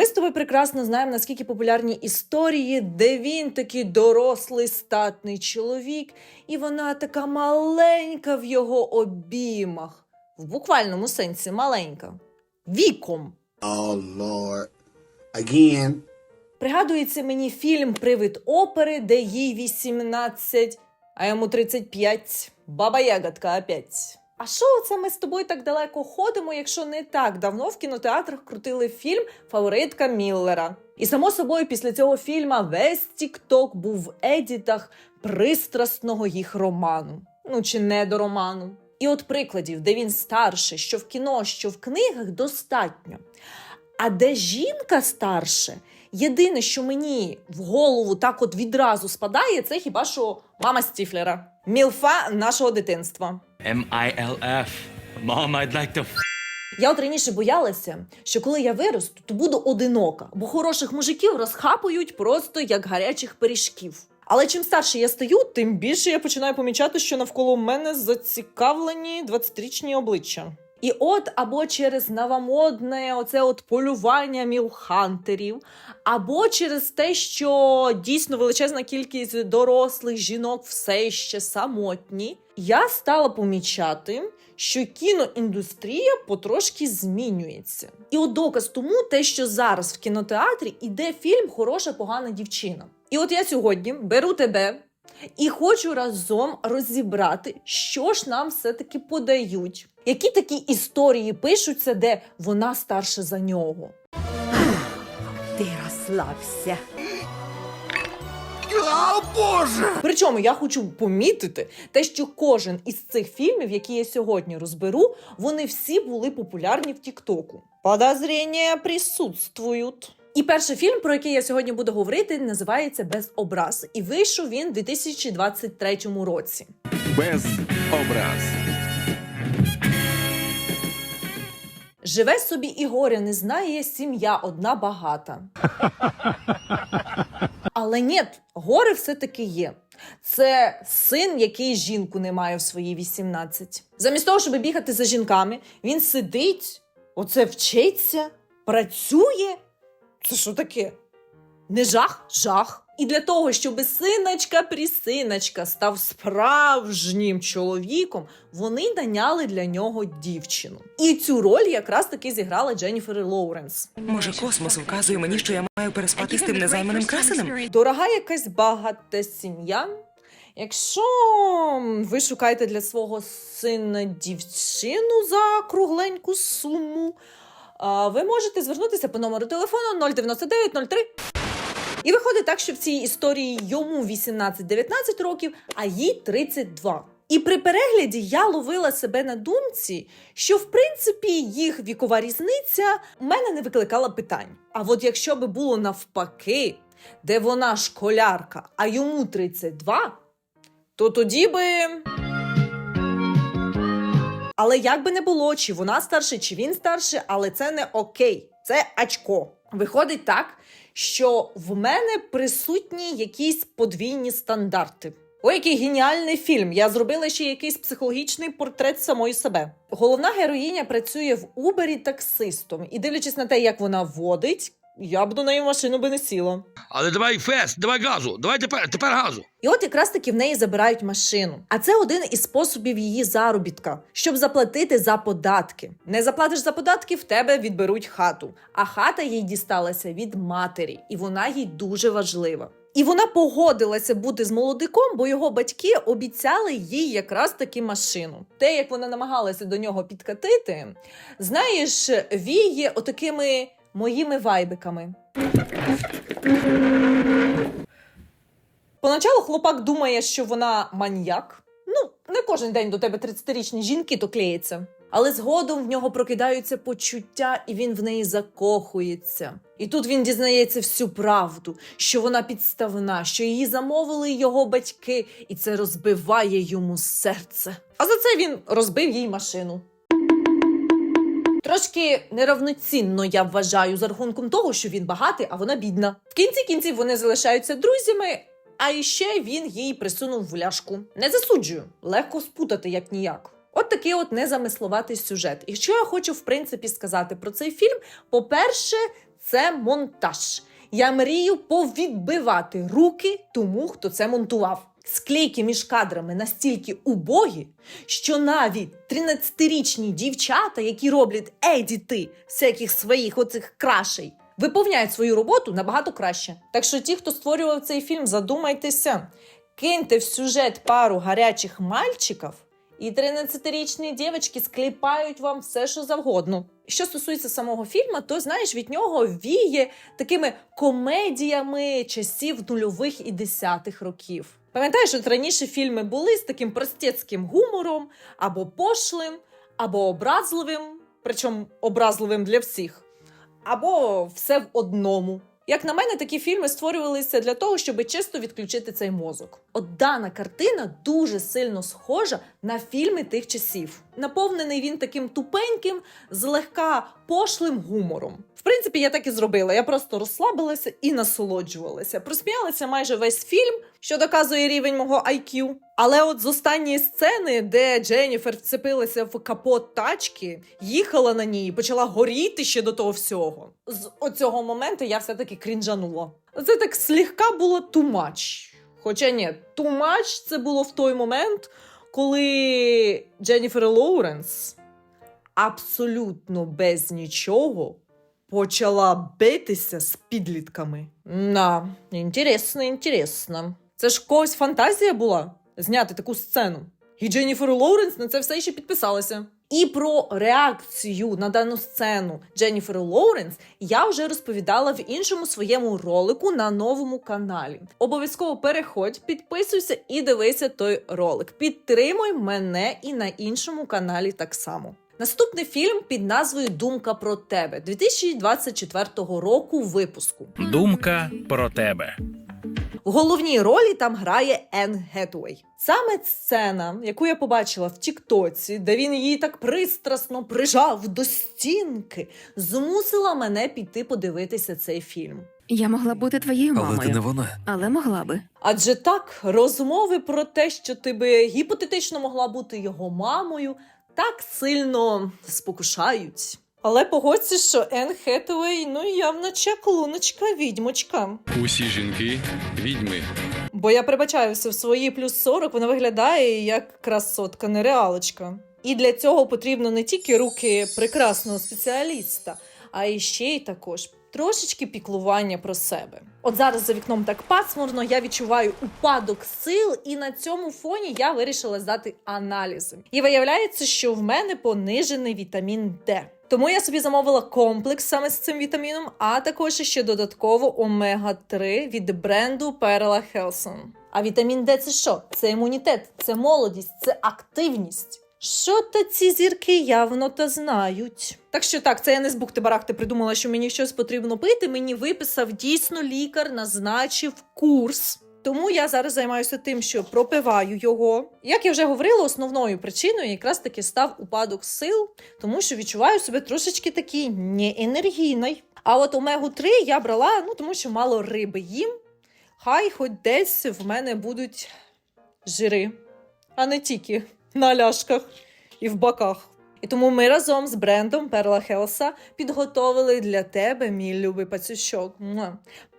Ми з тобою прекрасно знаємо, наскільки популярні історії, де він такий дорослий статний чоловік, і вона така маленька в його обіймах. В буквальному сенсі маленька. Віком. Oh Lord. Again. Пригадується мені фільм Привид опери, де їй 18, а йому 35. Баба Ягодка опять. А що це ми з тобою так далеко ходимо, якщо не так давно в кінотеатрах крутили фільм Фаворитка Міллера? І само собою, після цього фільма весь Тікток був в едітах пристрасного їх роману. Ну чи не до роману. І от прикладів, де він старше, що в кіно, що в книгах, достатньо. А де жінка старше, єдине, що мені в голову так от відразу спадає, це хіба що мама Стіфлера. Мілфа нашого дитинства. M-I-L-F. Mom, I'd like to Я от раніше боялася, що коли я виросту, то буду одинока, бо хороших мужиків розхапують просто як гарячих пиріжків. Але чим старше я стаю, тим більше я починаю помічати, що навколо мене зацікавлені 20-річні обличчя. І от або через новомодне оце от полювання мілхантерів, або через те, що дійсно величезна кількість дорослих жінок все ще самотні, я стала помічати, що кіноіндустрія потрошки змінюється. І от доказ тому те, що зараз в кінотеатрі іде фільм Хороша погана дівчина. І от я сьогодні беру тебе і хочу разом розібрати, що ж нам все-таки подають. Які такі історії пишуться, де вона старша за нього? Ти розслабся. Oh, Боже! Причому я хочу помітити те, що кожен із цих фільмів, які я сьогодні розберу, вони всі були популярні в Тіктоку. Подозріння присутствують. І перший фільм, про який я сьогодні буду говорити, називається Без образ. І вийшов він у 2023 році. без образ. Живе собі і горя не знає, сім'я одна багата. Але ні, горе все-таки є. Це син, який жінку не має в свої 18. Замість того, щоб бігати за жінками, він сидить, оце вчиться, працює. Це що таке? Не жах, жах. І для того, щоб синочка прісиночка став справжнім чоловіком, вони наняли для нього дівчину. І цю роль якраз таки зіграла Дженніфер Лоуренс. Може, космос вказує мені, що я маю переспати з тим незайманим красенем? Дорога якась багата сім'я. Якщо ви шукаєте для свого сина дівчину за кругленьку суму, ви можете звернутися по номеру телефону 09903. І виходить так, що в цій історії йому 18-19 років, а їй 32. І при перегляді я ловила себе на думці, що в принципі їх вікова різниця у мене не викликала питань. А от якщо би було навпаки, де вона школярка, а йому 32, то тоді би. Але як би не було, чи вона старша, чи він старший, але це не окей, це очко. Виходить так, що в мене присутні якісь подвійні стандарти. Ой, який геніальний фільм! Я зробила ще якийсь психологічний портрет самої себе. Головна героїня працює в Убері таксистом, і дивлячись на те, як вона водить, я б до неї в машину би не сіла. Але давай фест, давай газу, давай тепер, тепер газу. І от якраз таки в неї забирають машину. А це один із способів її заробітка, щоб заплатити за податки. Не заплатиш за податки, в тебе відберуть хату. А хата їй дісталася від матері, і вона їй дуже важлива. І вона погодилася бути з молодиком, бо його батьки обіцяли їй якраз таки машину. Те, як вона намагалася до нього підкатити, знаєш, віє отакими моїми вайбиками. Поначалу хлопак думає, що вона маньяк. Ну, не кожен день до тебе 30-річні жінки то клеїться. Але згодом в нього прокидаються почуття, і він в неї закохується. І тут він дізнається всю правду, що вона підставна, що її замовили його батьки, і це розбиває йому серце. А за це він розбив їй машину. Трошки неравноцінно я вважаю за рахунком того, що він багатий, а вона бідна. В кінці кінців вони залишаються друзями, а іще він їй присунув в ляшку. Не засуджую, легко спутати як ніяк. От такий от незамисловатий сюжет. І що я хочу в принципі сказати про цей фільм? По-перше, це монтаж. Я мрію повідбивати руки тому, хто це монтував. Склейки між кадрами настільки убогі, що навіть 13-річні дівчата, які роблять едіти всяких своїх оцих крашей, виповняють свою роботу набагато краще. Так що ті, хто створював цей фільм, задумайтеся, киньте в сюжет пару гарячих мальчиків, і 13-річні дівчатки скліпають вам все, що завгодно. Що стосується самого фільму, то знаєш, від нього віє такими комедіями часів нульових і десятих років. Пам'ятаєш, от раніше фільми були з таким простецьким гумором, або пошлим, або образливим, причому образливим для всіх, або все в одному. Як на мене, такі фільми створювалися для того, щоб чисто відключити цей мозок. От дана картина дуже сильно схожа на фільми тих часів. Наповнений він таким тупеньким, злегка пошлим гумором. В принципі, я так і зробила. Я просто розслабилася і насолоджувалася. Просміялася майже весь фільм, що доказує рівень мого IQ. Але от з останньої сцени, де Дженніфер вцепилася в капот тачки, їхала на ній почала горіти ще до того всього. З оцього моменту я все-таки крінжанула. Це так слегка було much. Хоча ні, much це було в той момент, коли Дженніфер Лоуренс абсолютно без нічого почала битися з підлітками. На, інтересно, інтересно. Це ж когось фантазія була зняти таку сцену. І Дженніфер Лоуренс на це все ще підписалася. І про реакцію на дану сцену Дженніфер Лоуренс я вже розповідала в іншому своєму ролику на новому каналі. Обов'язково переходь, підписуйся і дивися той ролик. Підтримуй мене і на іншому каналі так само. Наступний фільм під назвою Думка про тебе 2024 року випуску. Думка про тебе. В головній ролі там грає Енн Гетуей. Саме сцена, яку я побачила в Тіктоці, де він її так пристрасно прижав до стінки, змусила мене піти подивитися цей фільм. Я могла бути твоєю мамою, Але ти не вона. але могла би. Адже так, розмови про те, що ти би гіпотетично могла бути його мамою, так сильно спокушають. Але погодься, що Енн Хетуей, ну явно чаклуночка, відьмочка. Усі жінки відьми. Бо я прибачаюся в свої плюс 40, вона виглядає як красотка нереалочка. І для цього потрібно не тільки руки прекрасного спеціаліста, а і ще й також трошечки піклування про себе. От зараз за вікном так пасмурно, я відчуваю упадок сил, і на цьому фоні я вирішила здати аналізи. І виявляється, що в мене понижений вітамін Д. Тому я собі замовила комплекс саме з цим вітаміном, а також ще додатково омега 3 від бренду Perla Helson. А вітамін Д це що? Це імунітет, це молодість, це активність. Що то ці зірки явно та знають. Так що так, це я не з бухти барахти придумала, що мені щось потрібно пити. Мені виписав дійсно лікар, назначив курс. Тому я зараз займаюся тим, що пропиваю його. Як я вже говорила, основною причиною якраз таки став упадок сил, тому що відчуваю себе трошечки такий неенергійний. А от омегу 3 я брала, ну тому що мало риби їм. Хай хоч десь в мене будуть жири, а не тільки на ляшках і в боках. І тому ми разом з брендом Перла Хелса підготовили для тебе, мій любий пацючок.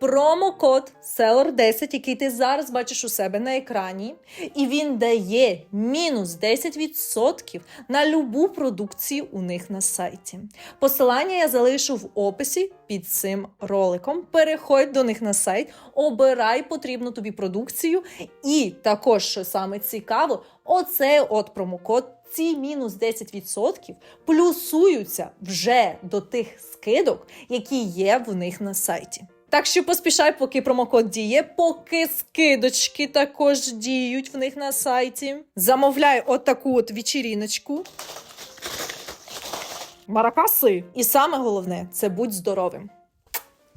Промокод SELLER10, який ти зараз бачиш у себе на екрані, і він дає мінус 10% на любу продукцію у них на сайті. Посилання я залишу в описі під цим роликом. Переходь до них на сайт, обирай потрібну тобі продукцію, і також, що саме цікаво, оцей от промокод. Ці мінус 10% плюсуються вже до тих скидок, які є в них на сайті. Так що поспішай, поки промокод діє, поки скидочки також діють в них на сайті. Замовляй отаку от вечіріночку. Маракаси. І саме головне це будь здоровим.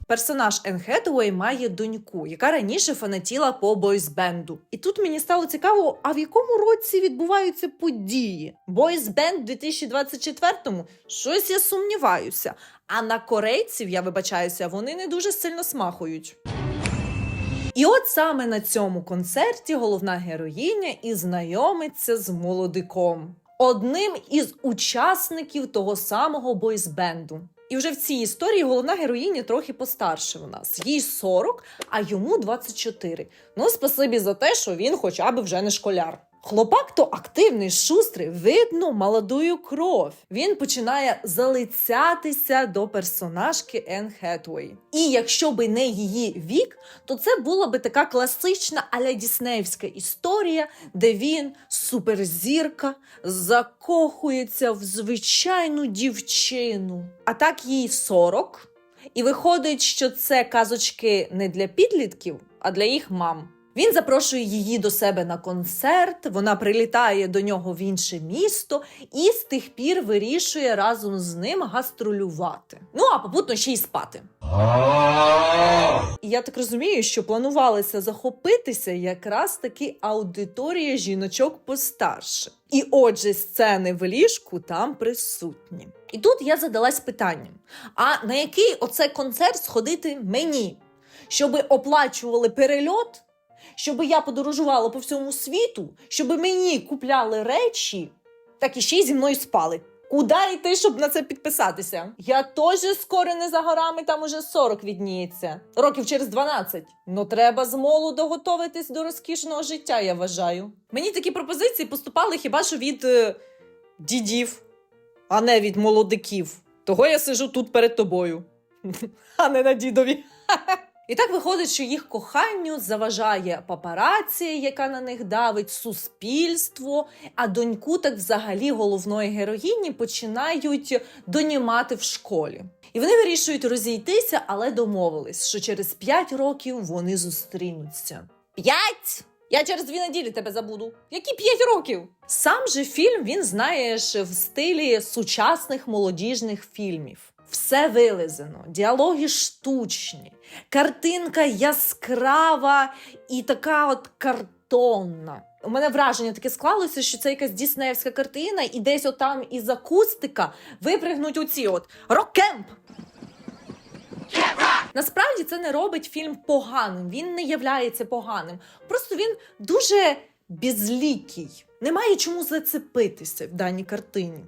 Персонаж Енн Хетуей має доньку, яка раніше фанатіла по бойсбенду. І тут мені стало цікаво, а в якому році відбуваються події? Бойсбенд в 2024-му? Щось я сумніваюся. А на корейців, я вибачаюся, вони не дуже сильно смахують. І от саме на цьому концерті головна героїня і знайомиться з молодиком, одним із учасників того самого бойсбенду. І вже в цій історії головна героїня трохи постарше в нас. Їй 40, а йому 24. Ну, спасибі за те, що він хоча б вже не школяр. Хлопак то активний, шустрий, видно молодую кров. Він починає залицятися до персонажки Енн Хетуей. І якщо би не її вік, то це була би така класична аля Діснеївська історія, де він, суперзірка, закохується в звичайну дівчину. А так їй 40. І виходить, що це казочки не для підлітків, а для їх мам. Він запрошує її до себе на концерт, вона прилітає до нього в інше місто і з тих пір вирішує разом з ним гастролювати. Ну а попутно ще й спати. Я так розумію, що планувалося захопитися якраз таки аудиторія жіночок постарше. І отже, сцени в ліжку там присутні. І тут я задалась питанням: а на який оце концерт сходити мені? Щоби оплачували перельот? Щоб я подорожувала по всьому світу, щоб мені купляли речі, так і ще й зі мною спали. Куди йти, щоб на це підписатися? Я теж скоро не за горами, там уже 40 відніється. Років через 12. Ну треба з молоду готуватись до розкішного життя, я вважаю. Мені такі пропозиції поступали хіба що від е, дідів, а не від молодиків. Того я сижу тут перед тобою, а не на дідові. І так виходить, що їх коханню заважає папараці, яка на них давить, суспільство, а доньку так взагалі головної героїні починають донімати в школі. І вони вирішують розійтися, але домовились, що через 5 років вони зустрінуться. П'ять? Я через дві неділі тебе забуду. Які п'ять років? Сам же фільм він знаєш в стилі сучасних молодіжних фільмів. Все вилизано, діалоги штучні, картинка яскрава і така от картонна. У мене враження таке склалося, що це якась діснеївська картина, і десь отам із акустика випригнуть оці от рок-кемп. Насправді це не робить фільм поганим. Він не являється поганим. Просто він дуже безлікий. Немає чому зацепитися в даній картині.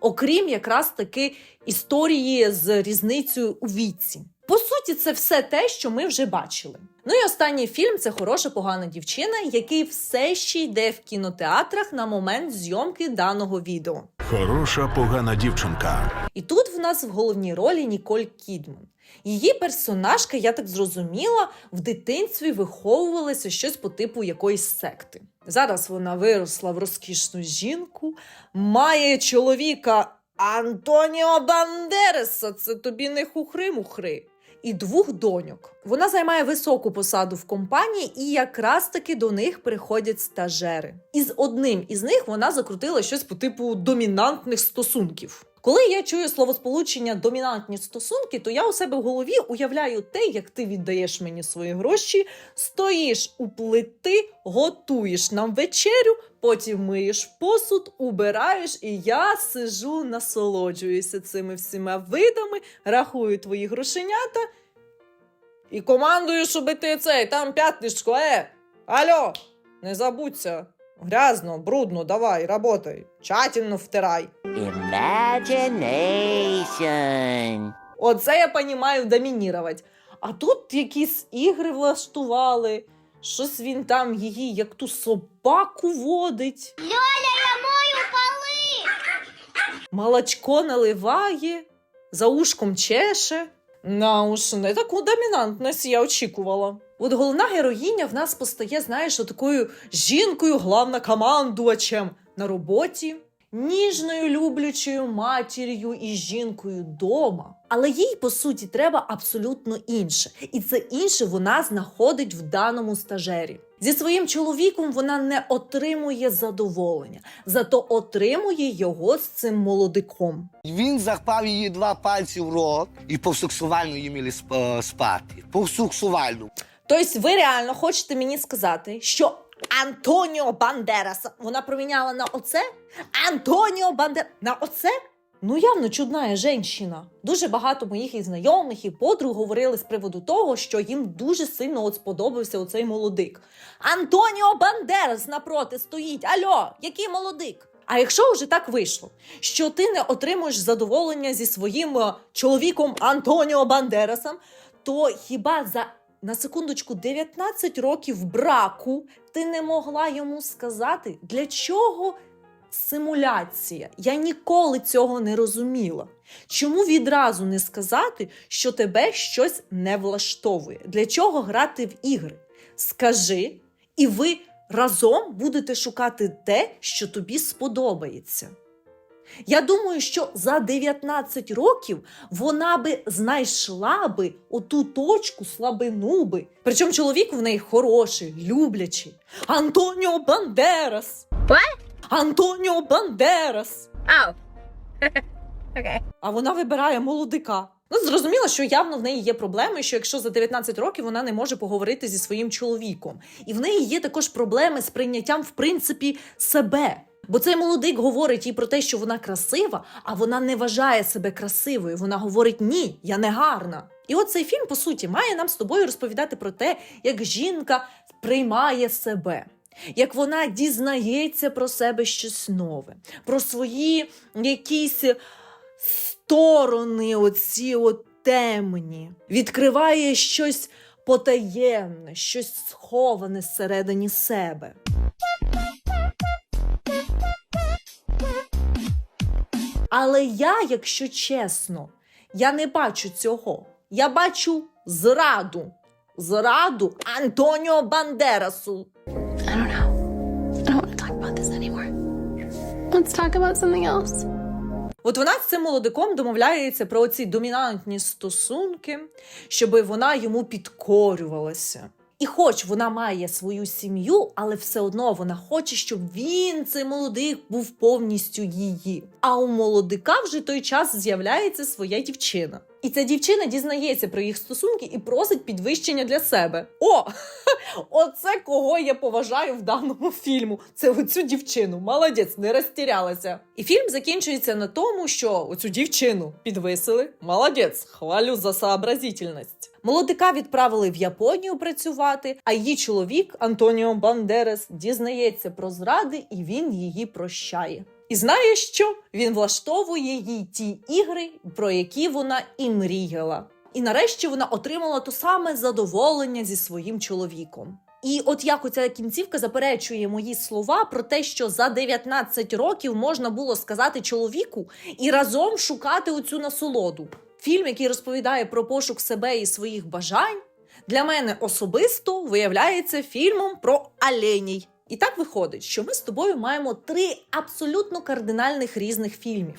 Окрім якраз таки історії з різницею у віці. По суті, це все те, що ми вже бачили. Ну і останній фільм це хороша погана дівчина, який все ще йде в кінотеатрах на момент зйомки даного відео. Хороша погана дівчинка. І тут в нас в головній ролі Ніколь Кідман. Її персонажка, я так зрозуміла, в дитинстві виховувалася щось по типу якоїсь секти. Зараз вона виросла в розкішну жінку, має чоловіка Антоніо Бандереса, це тобі не хухри-мухри. І двох доньок. Вона займає високу посаду в компанії, і якраз таки до них приходять стажери. І з одним із них вона закрутила щось по типу домінантних стосунків. Коли я чую словосполучення домінантні стосунки, то я у себе в голові уявляю те, як ти віддаєш мені свої гроші, стоїш у плити, готуєш нам вечерю, потім миєш посуд, убираєш, і я сижу, насолоджуюся цими всіма видами, рахую твої грошенята і командую, щоб ти цей там п'ятничко, е! Алло, не забудься. Грязно, брудно, давай, работай. Тщательно втирай. Imagination. Оце я понімаю домінірувати. А тут якісь ігри влаштували. Щось він там її як ту собаку водить. Льоля, я мою поли! Молочко наливає, за ушком чеше. На уж не таку домінантність я очікувала. От головна героїня в нас постає, знаєш, такою жінкою, главнокомандувачем на роботі, ніжною люблячою матір'ю і жінкою дома. Але їй, по суті, треба абсолютно інше. І це інше вона знаходить в даному стажері. Зі своїм чоловіком вона не отримує задоволення, зато отримує його з цим молодиком. Він запав її два пальці в рот і повсексуально її мали сп- спати. Повсексуально. Тобто, ви реально хочете мені сказати, що Антоніо Бандераса вона проміняла на оце? Антоніо Бандер на оце? Ну, явно чудна жінка. Дуже багато моїх і знайомих і подруг говорили з приводу того, що їм дуже сильно от сподобався оцей молодик. Антоніо Бандерас напроти стоїть. Альо, який молодик? А якщо вже так вийшло, що ти не отримуєш задоволення зі своїм е, чоловіком Антоніо Бандерасом, то хіба за на секундочку 19 років браку ти не могла йому сказати, для чого симуляція? Я ніколи цього не розуміла. Чому відразу не сказати, що тебе щось не влаштовує? Для чого грати в ігри? Скажи, і ви разом будете шукати те, що тобі сподобається. Я думаю, що за 19 років вона би знайшла би оту точку слабину би. Причому чоловік в неї хороший, люблячий. Антоніо Бандерас. What? Антоніо Бандерас. Oh. okay. А вона вибирає молодика. Ну, зрозуміло, що явно в неї є проблеми, що якщо за 19 років вона не може поговорити зі своїм чоловіком. І в неї є також проблеми з прийняттям, в принципі, себе. Бо цей молодик говорить їй про те, що вона красива, а вона не вважає себе красивою. Вона говорить: ні, я не гарна. І от цей фільм, по суті, має нам з тобою розповідати про те, як жінка приймає себе. Як вона дізнається про себе щось нове, про свої якісь сторони, оці от темні, відкриває щось потаємне, щось сховане всередині себе. Але я, якщо чесно, я не бачу цього. Я бачу зраду. Зраду Антоніо Бандерасу. Let's talk about something else. От вона з цим молодиком домовляється про ці домінантні стосунки, щоб вона йому підкорювалася. І хоч вона має свою сім'ю, але все одно вона хоче, щоб він, цей молодик, був повністю її. А у молодика вже той час з'являється своя дівчина. І ця дівчина дізнається про їх стосунки і просить підвищення для себе. О, оце кого я поважаю в даному фільму. Це оцю дівчину. Молодець, не розтірялася. І фільм закінчується на тому, що оцю дівчину підвисили. Молодець, хвалю за сообразительність. Молодика відправили в Японію працювати, а її чоловік Антоніо Бандерес дізнається про зради і він її прощає. І знає, що він влаштовує їй ті ігри, про які вона і мріяла. І нарешті вона отримала то саме задоволення зі своїм чоловіком. І от як оця кінцівка заперечує мої слова про те, що за 19 років можна було сказати чоловіку і разом шукати оцю насолоду. Фільм, який розповідає про пошук себе і своїх бажань, для мене особисто виявляється фільмом про оленій. І так виходить, що ми з тобою маємо три абсолютно кардинальних різних фільмів.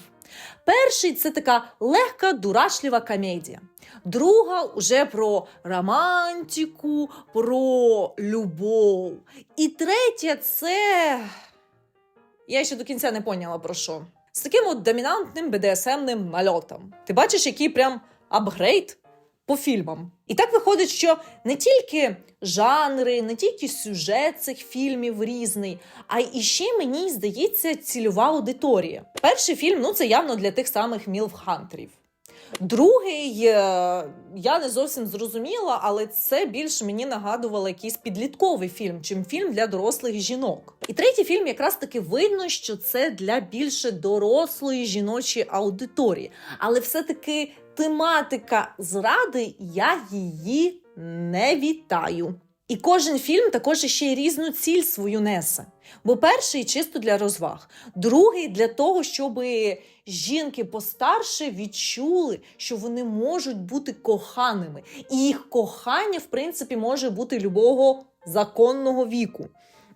Перший це така легка, дурачлива комедія. Друга вже про романтику, про любов. І третя це. Я ще до кінця не поняла про що. З таким от домінантним БДСМним нальотом. Ти бачиш, який прям апгрейд по фільмам. І так виходить, що не тільки жанри, не тільки сюжет цих фільмів різний, а й ще мені здається цільова аудиторія. Перший фільм ну це явно для тих самих мілфхантерів. Другий е, я не зовсім зрозуміла, але це більш мені нагадувало якийсь підлітковий фільм, чим фільм для дорослих жінок. І третій фільм якраз таки видно, що це для більше дорослої жіночої аудиторії. Але все-таки тематика зради, я її не вітаю. І кожен фільм також ще й різну ціль свою несе. Бо перший чисто для розваг, другий для того, щоб жінки постарше відчули, що вони можуть бути коханими, і їх кохання, в принципі, може бути любого законного віку.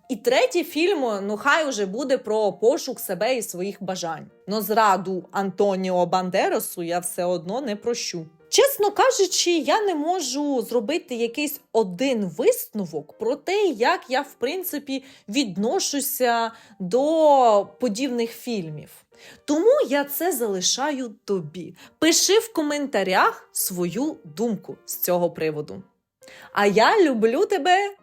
І третій фільм, ну хай уже буде про пошук себе і своїх бажань. Но зраду Антоніо Бандерасу я все одно не прощу. Чесно кажучи, я не можу зробити якийсь один висновок про те, як я в принципі відношуся до подібних фільмів. Тому я це залишаю тобі. Пиши в коментарях свою думку з цього приводу. А я люблю тебе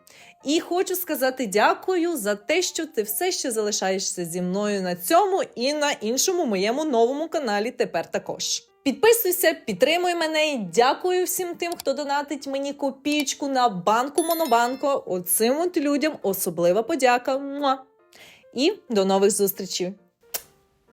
і хочу сказати дякую за те, що ти все ще залишаєшся зі мною на цьому і на іншому моєму новому каналі тепер також. Підписуйся, підтримуй мене і дякую всім тим, хто донатить мені копійку на банку Монобанко. Оцим от людям особлива подяка. Муа! І до нових зустрічей!